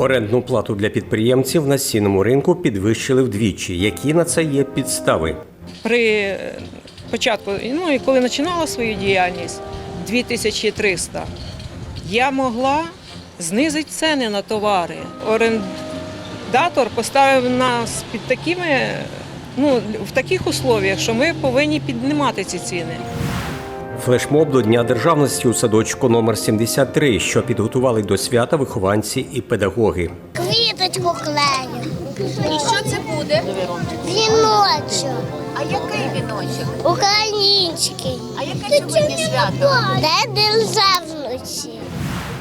Орендну плату для підприємців на сінному ринку підвищили вдвічі. Які на це є підстави? При е, початку, ну і коли починала свою діяльність 2300, я могла знизити ціни на товари. Орендатор поставив нас під такими, ну, в таких условіях, що ми повинні піднімати ці ціни. Флешмоб до Дня державності у садочку номер 73, що підготували до свята вихованці і педагоги. Квіточку клею, І що це буде? віночок, А який віночок? український. А яке сьогодні свято? Де державності?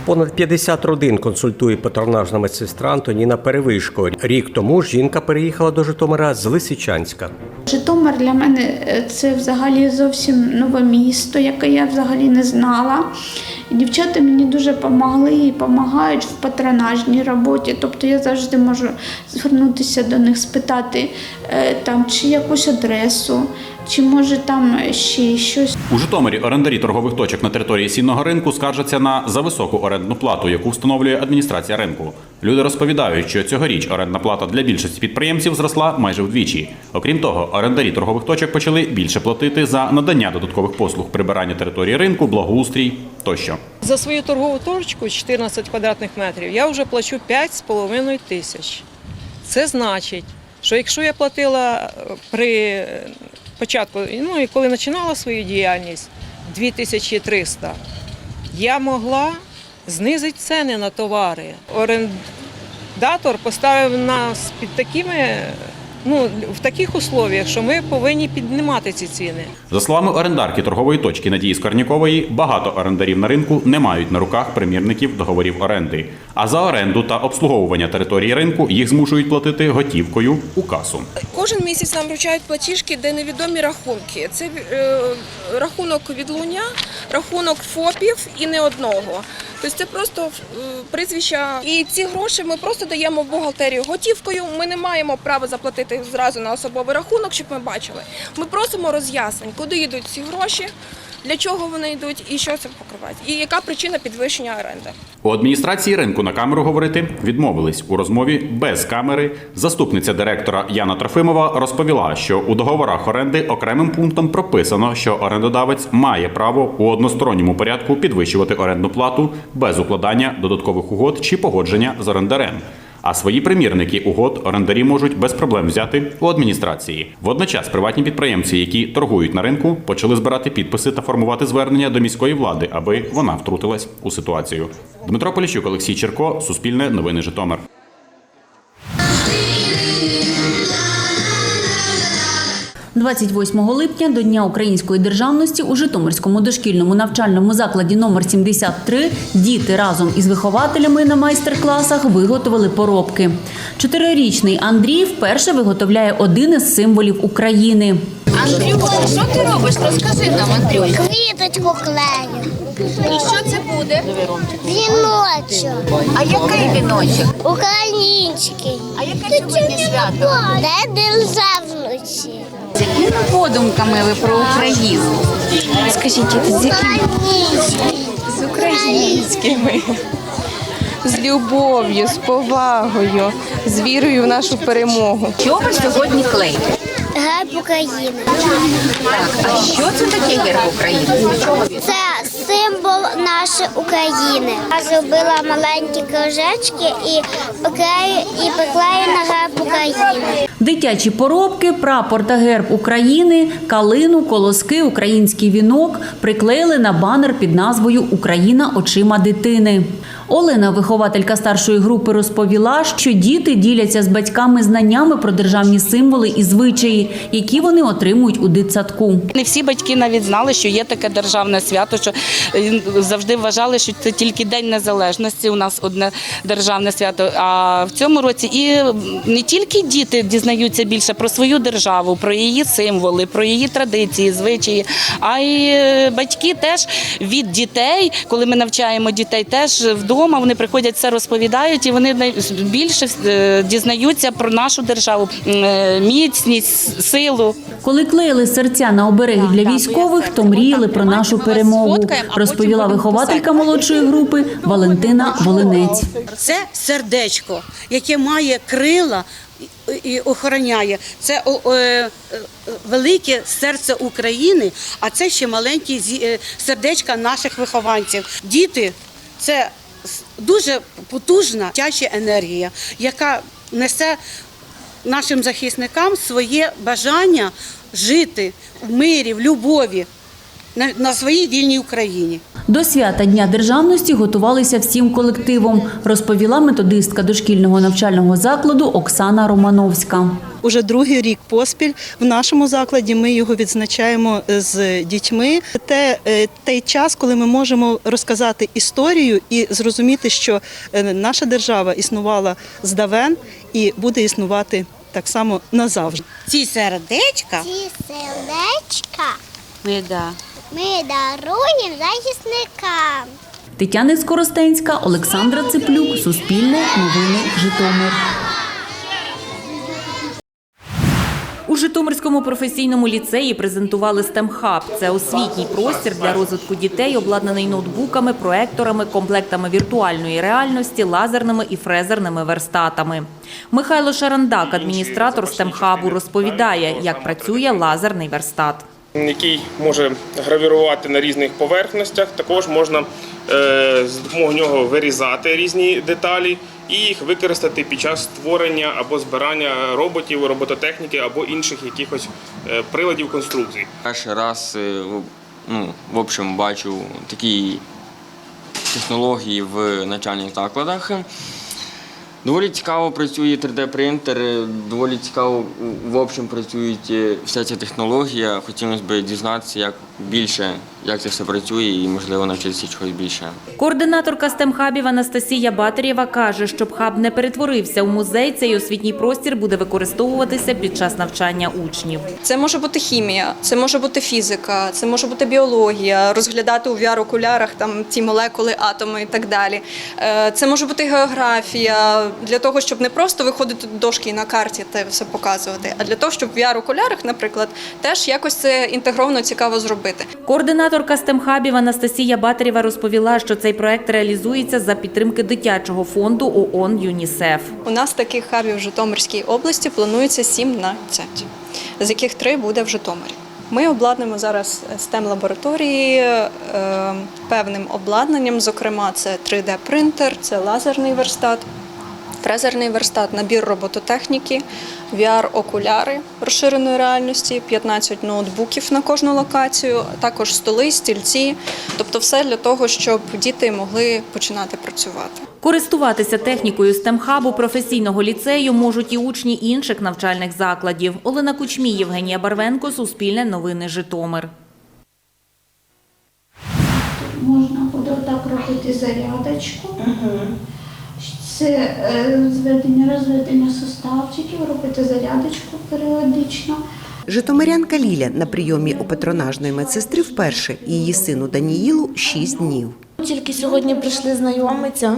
Понад 50 родин консультує патронажна медсестра Антоніна Перевишко. Рік тому жінка переїхала до Житомира з Лисичанська. Житомир для мене е, це взагалі зовсім нове місто, яке я взагалі не знала. Дівчата мені дуже допомогли і допомагають в патронажній роботі. Тобто я завжди можу звернутися до них, спитати е, там чи якусь адресу, чи може там ще щось. У Житомирі орендарі торгових точок на території сінного ринку скаржаться на зависоку орендну плату, яку встановлює адміністрація ринку. Люди розповідають, що цьогоріч орендна плата для більшості підприємців зросла майже вдвічі. Окрім того, орендарі торгових точок почали більше платити за надання додаткових послуг прибирання території ринку, благоустрій тощо. За свою торгову точку 14 квадратних метрів я вже плачу 5,5 тисяч. Це значить, що якщо я платила е, при початку, ну і коли починала свою діяльність 2300, я могла знизити ціни на товари. Орендатор поставив нас під такими, ну, в таких условіях, що ми повинні піднімати ці ціни. За словами орендарки торгової точки Надії Скорнякової, багато орендарів на ринку не мають на руках примірників договорів оренди. А за оренду та обслуговування території ринку їх змушують платити готівкою у касу. Кожен місяць нам вручають платіжки, де невідомі рахунки. Це е, рахунок відлуня, рахунок ФОПів і не одного. Тобто це просто прізвища. І ці гроші ми просто даємо в бухгалтерію готівкою. Ми не маємо права заплатити зразу на особовий рахунок, щоб ми бачили. Ми просимо роз'яснень, куди йдуть ці гроші, для чого вони йдуть і що це покриває, і яка причина підвищення оренди. У адміністрації ринку на камеру говорити відмовились у розмові без камери. Заступниця директора Яна Трофимова розповіла, що у договорах оренди окремим пунктом прописано, що орендодавець має право у односторонньому порядку підвищувати орендну плату без укладання додаткових угод чи погодження з орендарем. А свої примірники угод орендарі можуть без проблем взяти у адміністрації. Водночас приватні підприємці, які торгують на ринку, почали збирати підписи та формувати звернення до міської влади, аби вона втрутилась у ситуацію. Дмитро Поліщук, Олексій Черко, Суспільне новини Житомир. – 28 липня до Дня української державності у Житомирському дошкільному навчальному закладі номер 73 діти разом із вихователями на майстер-класах виготовили поробки. Чотирирічний Андрій вперше виготовляє один із символів України. Андрюша, що ти робиш? Розкажи нам, Андрюша. Квіточку клею, І що це буде? віночок, А який віночок? український. А яке сьогодні свято? Де державності? Подумками ви про Україну? Скажіть, з якими? З українськими, з любов'ю, з повагою, з вірою в нашу перемогу. Що ви сьогодні клеїте? Герб України. А що це таке герб України? Це символ нашої України. Я зробила маленькі кружечки і і приклею на герб України. Дитячі поробки, прапор та герб України, калину, колоски, український вінок приклеїли на банер під назвою Україна очима дитини. Олена, вихователька старшої групи, розповіла, що діти діляться з батьками знаннями про державні символи і звичаї, які вони отримують у дитсадку. Не всі батьки навіть знали, що є таке державне свято, що е, завжди вважали, що це тільки День Незалежності. У нас одне державне свято. А в цьому році і не тільки діти дізнаються більше про свою державу, про її символи, про її традиції, звичаї, а й е, батьки теж від дітей, коли ми навчаємо дітей, теж вдома вдома, вони приходять, все розповідають, і вони най- більше е, дізнаються про нашу державу, е, міцність, силу. Коли клеїли серця на обереги для військових, то мріяли про нашу перемогу, розповіла вихователька молодшої групи Валентина Волинець. Це сердечко, яке має крила і- охороняє. Це о, е, велике серце України, а це ще маленькі е, сердечка наших вихованців. Діти це дуже потужна тяча енергія, яка несе нашим захисникам своє бажання жити в мирі, в любові на, на своїй вільній Україні. До свята Дня державності готувалися всім колективом, розповіла методистка дошкільного навчального закладу Оксана Романовська. Уже другий рік поспіль в нашому закладі ми його відзначаємо з дітьми. Те е, той час, коли ми можемо розказати історію і зрозуміти, що е, наша держава існувала здавен і буде існувати так само назавжди. Ці сердечка Ці сердечка ми да. Ми даруємо захисникам. Тетяна Скоростенська, Олександра Цеплюк, Суспільне, Новини, Житомир. У Житомирському професійному ліцеї презентували STEM-хаб. Це освітній простір для розвитку дітей, обладнаний ноутбуками, проекторами, комплектами віртуальної реальності, лазерними і фрезерними верстатами. Михайло Шарандак, адміністратор STEM-хабу, розповідає, як працює лазерний верстат. Який може гравірувати на різних поверхностях. Також можна е, з допомогою нього вирізати різні деталі і їх використати під час створення або збирання роботів, робототехніки або інших якихось е, приладів конструкцій. Перший раз е, ну, в общем, бачу такі технології в навчальних закладах. Доволі цікаво працює 3D-принтер, е, доволі цікаво в общем працюють е, вся ця технологія. Хотілося б дізнатися, як більше, як це все працює, і можливо навчитися чогось більше. Координаторка STEM-хабів Анастасія Батарєва каже, щоб хаб не перетворився у музей, цей освітній простір буде використовуватися під час навчання учнів. Це може бути хімія, це може бути фізика, це може бути біологія, розглядати у VR-окулярах там ті молекули, атоми і так далі. Е, Це може бути географія для того, щоб не просто виходити до дошки і на карті те все показувати, а для того, щоб в VR-окулярах, наприклад, теж якось це інтегровано цікаво зробити. Координаторка STEM-хабів Анастасія Батарєва розповіла, що цей проект реалізується за підтримки дитячого фонду ООН ЮНІСЕФ. У нас таких хабів в Житомирській області планується 17, з яких три буде в Житомирі. Ми обладнуємо зараз stem лабораторії е, певним обладнанням. Зокрема, це 3D-принтер, це лазерний верстат, фрезерний верстат, набір робототехніки, VR-окуляри розширеної реальності, 15 ноутбуків на кожну локацію, також столи, стільці. Тобто, все для того, щоб діти могли починати працювати. Користуватися технікою STEM-хабу професійного ліцею можуть і учні інших навчальних закладів. Олена Кучмій, Євгенія Барвенко, Суспільне новини Житомир. Можна буде отак робити зарядочку. Це е, зведення, розведення суставчиків, робити зарядочку періодично. Житомирянка Ліля на прийомі у патронажної медсестри вперше. Її сину Даніїлу 6 днів. Тільки сьогодні прийшли знайомитися.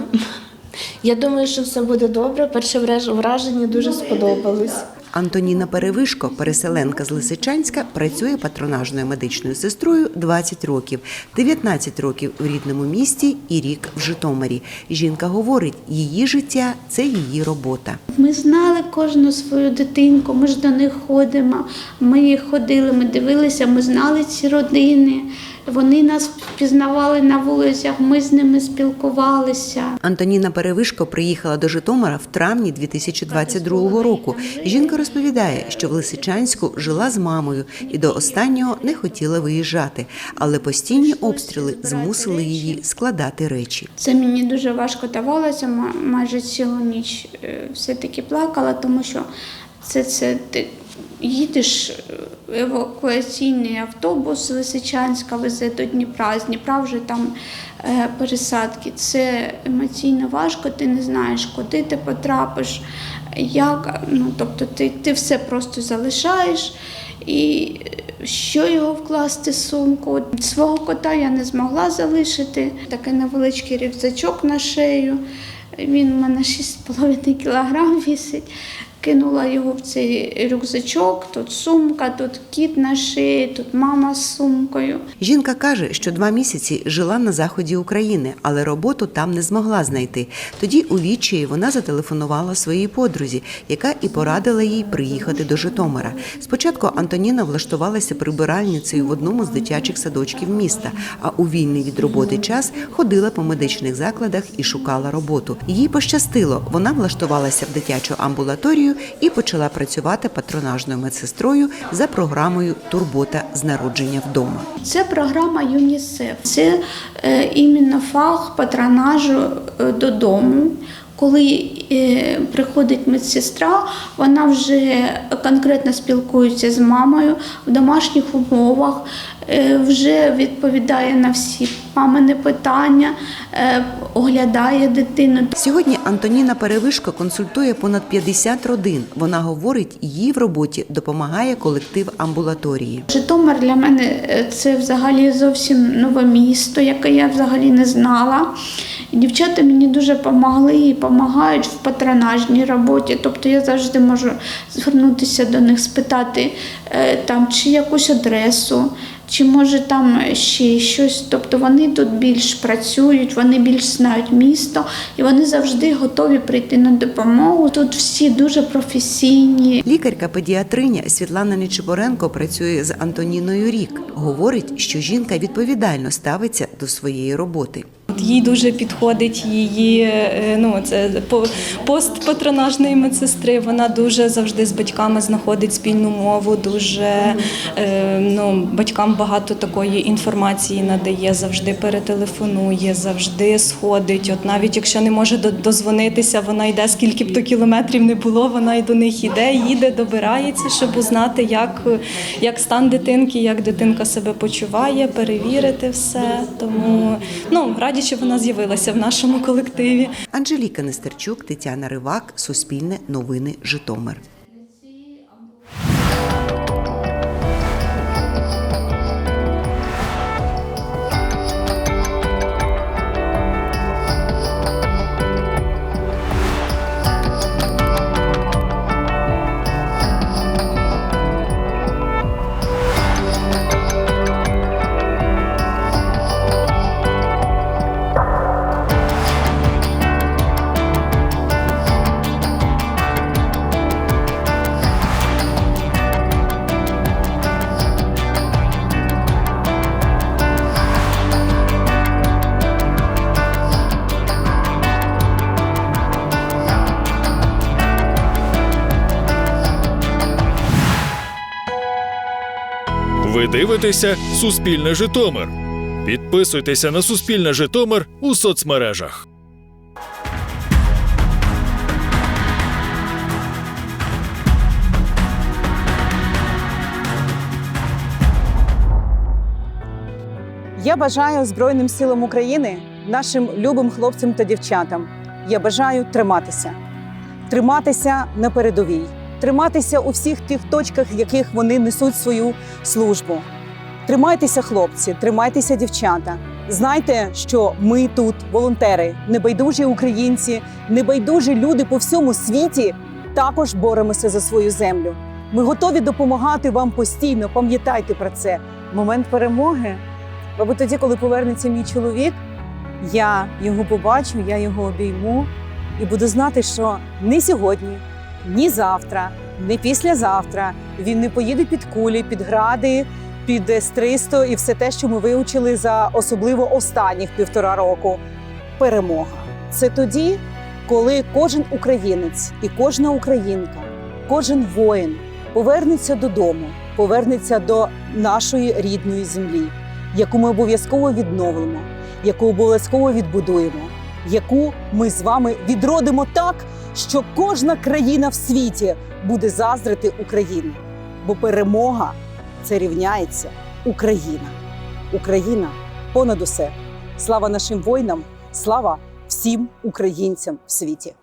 Я думаю, що все буде добре. Перше враж- враження дуже сподобалось. Антоніна Перевишко, переселенка з Лисичанська, працює патронажною медичною сестрою 20 років, 19 років у рідному місті і рік в Житомирі. Жінка говорить, її життя це її робота. Ми знали кожну свою дитинку, ми ж до них ходимо. Ми ходили, ми дивилися, ми знали ці родини. Вони нас впізнавали на вулицях, ми з ними спілкувалися. Антоніна Перевишко приїхала до Житомира в травні 2022 року. Жінка розповідає, що в Лисичанську жила з мамою і до останнього не хотіла виїжджати, але постійні обстріли змусили її складати речі. Це мені дуже важко давалося, ма- майже цілу ніч е, все-таки плакала, тому що це, це їдеш е, евакуаційний автобус з Лисичанська везе до Дніпра, з Дніпра вже там е, пересадки. Це емоційно важко, ти не знаєш, куди ти потрапиш, як. Ну, тобто ти, ти все просто залишаєш і що його вкласти в сумку. Свого кота я не змогла залишити. Такий невеличкий рюкзачок на шею. Він у мене 6,5 кілограм вісить. Кинула його в цей рюкзачок, тут сумка, тут кіт на шиї, тут мама з сумкою. Жінка каже, що два місяці жила на заході України, але роботу там не змогла знайти. Тоді у відчаї вона зателефонувала своїй подрузі, яка і порадила їй приїхати до Житомира. Спочатку Антоніна влаштувалася прибиральницею в одному з дитячих садочків міста, а у вільний від роботи час ходила по медичних закладах і шукала роботу. Їй пощастило, вона влаштувалася в дитячу амбулаторію і почала працювати патронажною медсестрою за програмою Турбота з народження вдома. Це програма ЮНІСЕФ. Це е, іменно фах патронажу е, додому. Коли е, приходить медсестра, вона вже конкретно спілкується з мамою в домашніх умовах, е, вже відповідає на всі мамини питання, е, оглядає дитину. Сьогодні Антоніна Перевишко консультує понад 50 родин. Вона говорить, їй в роботі допомагає колектив амбулаторії. Житомир для мене це взагалі зовсім нове місто, яке я взагалі не знала. Дівчата мені дуже допомогли і допомагають в патронажній роботі. Тобто я завжди можу звернутися до них, спитати е, там чи якусь адресу, чи може там ще щось. Тобто вони тут більш працюють, вони більш знають місто і вони завжди готові прийти на допомогу. Тут всі дуже професійні. Лікарка-педіатриня Світлана Нечипоренко працює з Антоніною рік. Говорить, що жінка відповідально ставиться до своєї роботи. Їй дуже підходить її е, ну, це пост патронажної медсестри. Вона дуже завжди з батьками знаходить спільну мову, дуже е, ну, батькам багато такої інформації надає, завжди перетелефонує, завжди сходить. От навіть якщо не може дозвонитися, вона йде, скільки б то кілометрів не було, вона й до них йде, їде, добирається, щоб узнати, як, як стан дитинки, як дитинка себе почуває, перевірити все. Тому ну, раді, що вона з'явилася в нашому колективі. Анжеліка Нестерчук, Тетяна Ривак, Суспільне новини Житомир. Дивитеся Суспільне Житомир. Підписуйтеся на Суспільне Житомир у соцмережах. Я бажаю Збройним силам України, нашим любим хлопцям та дівчатам. Я бажаю триматися, триматися на передовій, триматися у всіх тих точках, в яких вони несуть свою службу. Тримайтеся, хлопці, тримайтеся, дівчата. Знайте, що ми тут волонтери, небайдужі українці, небайдужі люди по всьому світі також боремося за свою землю. Ми готові допомагати вам постійно. Пам'ятайте про це. Момент перемоги Мабуть, тоді, коли повернеться мій чоловік, я його побачу, я його обійму і буду знати, що ні сьогодні, ні завтра, ні післязавтра. Він не поїде під кулі, під гради, під С-300 і все те, що ми вивчили за особливо останніх півтора року. Перемога. Це тоді, коли кожен українець і кожна українка, кожен воїн повернеться додому, повернеться до нашої рідної землі яку ми обов'язково відновимо, яку обов'язково відбудуємо, яку ми з вами відродимо так, що кожна країна в світі буде заздрити Україні. Бо перемога це рівняється Україна. Україна понад усе. Слава нашим воїнам, слава всім українцям в світі.